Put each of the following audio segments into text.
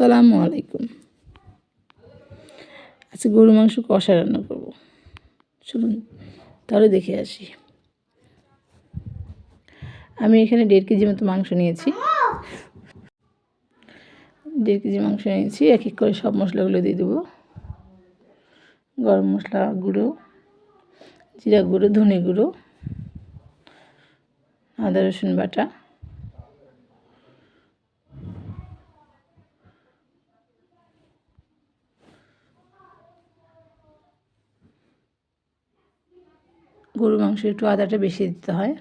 আসসালামু আলাইকুম। আজকে গরু মাংস কষা রান্না করব। শুনুন তাহলে দেখে আসি। আমি এখানে দেড় কেজি মতো মাংস নিয়েছি। দেড় কেজি মাংস নিয়েছি, এক এক করে সব মশলাগুলো দিয়ে দেবো। গরম মশলা গুঁড়ো, জিরা গুঁড়ো, ধনে গুঁড়ো, আদা রসুন বাটা। গরু মাংস একটু আদাটা বেশি দিতে হয়,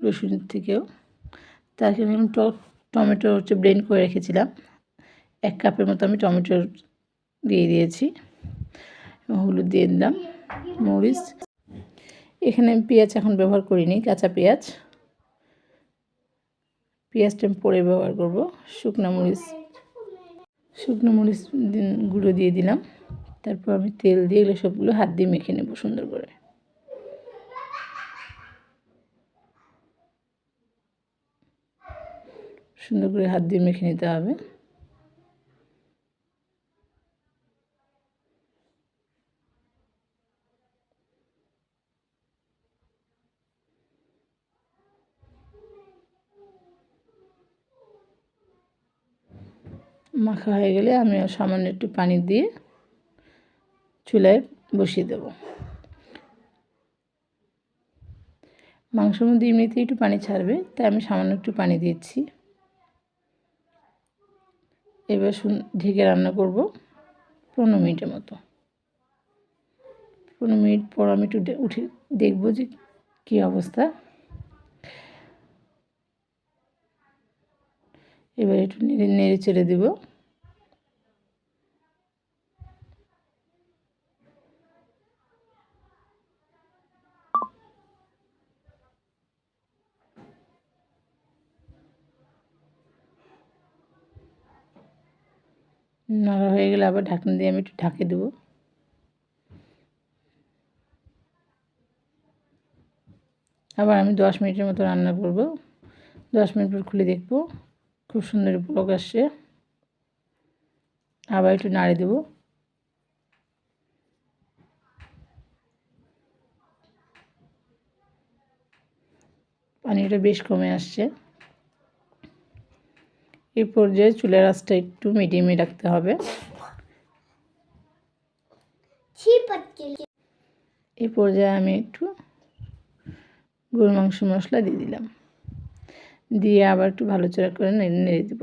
রসুনের থেকেও। তার আমি টমেটো হচ্ছে ব্লেন্ড করে রেখেছিলাম। এক কাপের মতো আমি টমেটো দিয়ে দিয়েছি। হলুদ দিয়ে দিলাম, মরিচ। এখানে আমি পেঁয়াজ এখন ব্যবহার করিনি, কাঁচা পেঁয়াজ। পেঁয়াজটা আমি পরে ব্যবহার করব, শুকনো মরিচ। শুকনো মরিচ গুঁড়ো দিয়ে দিলাম। তারপর আমি তেল দিয়ে এগুলো সবগুলো হাত দিয়ে মেখে নেব সুন্দর করে। সুন্দর করে হাত দিয়ে মেখে নিতে হবে। মাখা হয়ে গেলে আমি সামান্য একটু পানি দিয়ে চুলায় বসিয়ে দেব। মাংসের মধ্যে এমনিতেই একটু পানি ছাড়বে, তাই আমি সামান্য একটু পানি দিচ্ছি। এবার ঢেকে রান্না করব পনেরো মিনিটের মতো। পনেরো মিনিট পর আমি একটু উঠে দেখব যে কী অবস্থা। এবার একটু নেড়ে নেড়ে চেড়ে দেবো। নাড়া হয়ে গেলে আবার ঢাকনা দিয়ে আমি একটু ঢাকে দেবো। আবার আমি দশ মিনিটের মতো রান্না করব। দশ মিনিট পর খুলে দেখব, খুব সুন্দর ব্লক আসছে। আবার একটু নাড়ে দেবো। পানিটা বেশ কমে আসছে। এই পর্যায়ে চুলের আঁচটা একটু মিডিয়ামে রাখতে হবে। এই পর্যায়ে আমি একটু গরু মাংস মশলা দিয়ে দিলাম। দিয়ে আবার একটু ভালো চড়া করে নেড়ে নেড়ে দেব।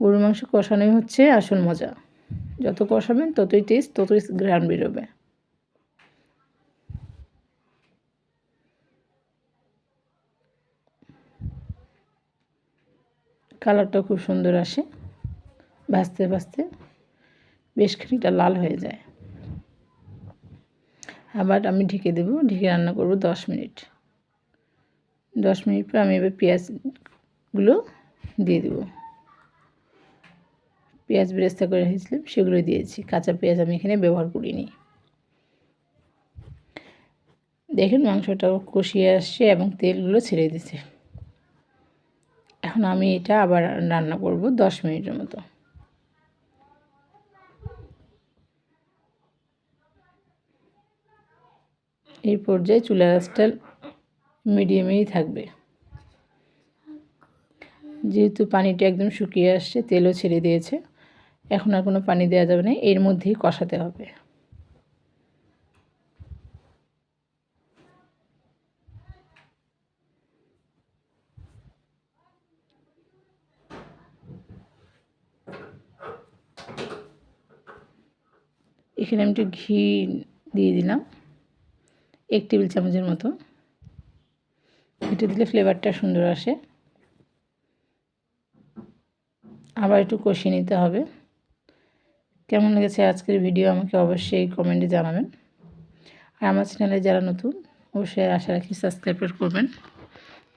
গরু মাংস কষানোই হচ্ছে আসল মজা। যত কষাবেন ততই টেস্ট ততই গ্রান বেরোবে। কালারটা খুব সুন্দর আসে। ভাজতে ভাজতে বেশ খানিকটা লাল হয়ে যায়। আবার আমি ঢেকে দেবো, ঢেকে রান্না করব দশ মিনিট। দশ মিনিট পর আমি এবার পেঁয়াজগুলো দিয়ে দেবো। পেঁয়াজ বেরেস্তা করে রেখেছিলাম সেগুলো দিয়েছি। কাঁচা পেঁয়াজ আমি এখানে ব্যবহার করিনি। দেখেন মাংসটা কষিয়ে আসছে এবং তেলগুলো ছেড়ে দিছে এখন আমি এটা আবার রান্না করব দশ মিনিটের মতো। এই পর্যায়ে চুলার আঁচটা মিডিয়ামেই থাকবে। যেহেতু পানিটা একদম শুকিয়ে আসছে, তেলও ছেড়ে দিয়েছে, এখন আর কোনো পানি দেওয়া যাবে না, এর মধ্যেই কষাতে হবে। এখানে আমি একটু ঘি দিয়ে দিলাম। এক টেবিল চামচের মতো। এটা দিলে ফ্লেভারটা সুন্দর আসে। আবার একটু কষিয়ে নিতে হবে। কেমন লেগেছে আজকের ভিডিও আমাকে অবশ্যই কমেন্টে জানাবেন। আর আমার চ্যানেলে যারা নতুন, অবশ্যই আশা রাখি সাবস্ক্রাইব করবেন।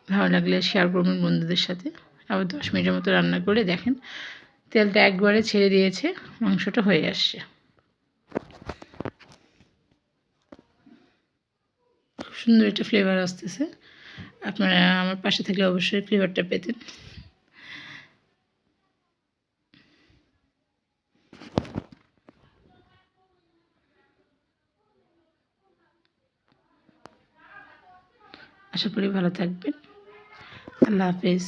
ভালো লাগলে শেয়ার করবেন বন্ধুদের সাথে। আবার দশ মিনিটের মতো রান্না করে দেখেন। তেলটা একবারে ছেড়ে দিয়েছে, মাংসটা হয়ে আসছে। সুন্দর একটা ফ্লেভার আসতেছে। আপনারা আমার পাশে থাকলে অবশ্যই ফ্লেভারটা পেতেন। আশা করি ভালো থাকবেন। আল্লাহ হাফেজ।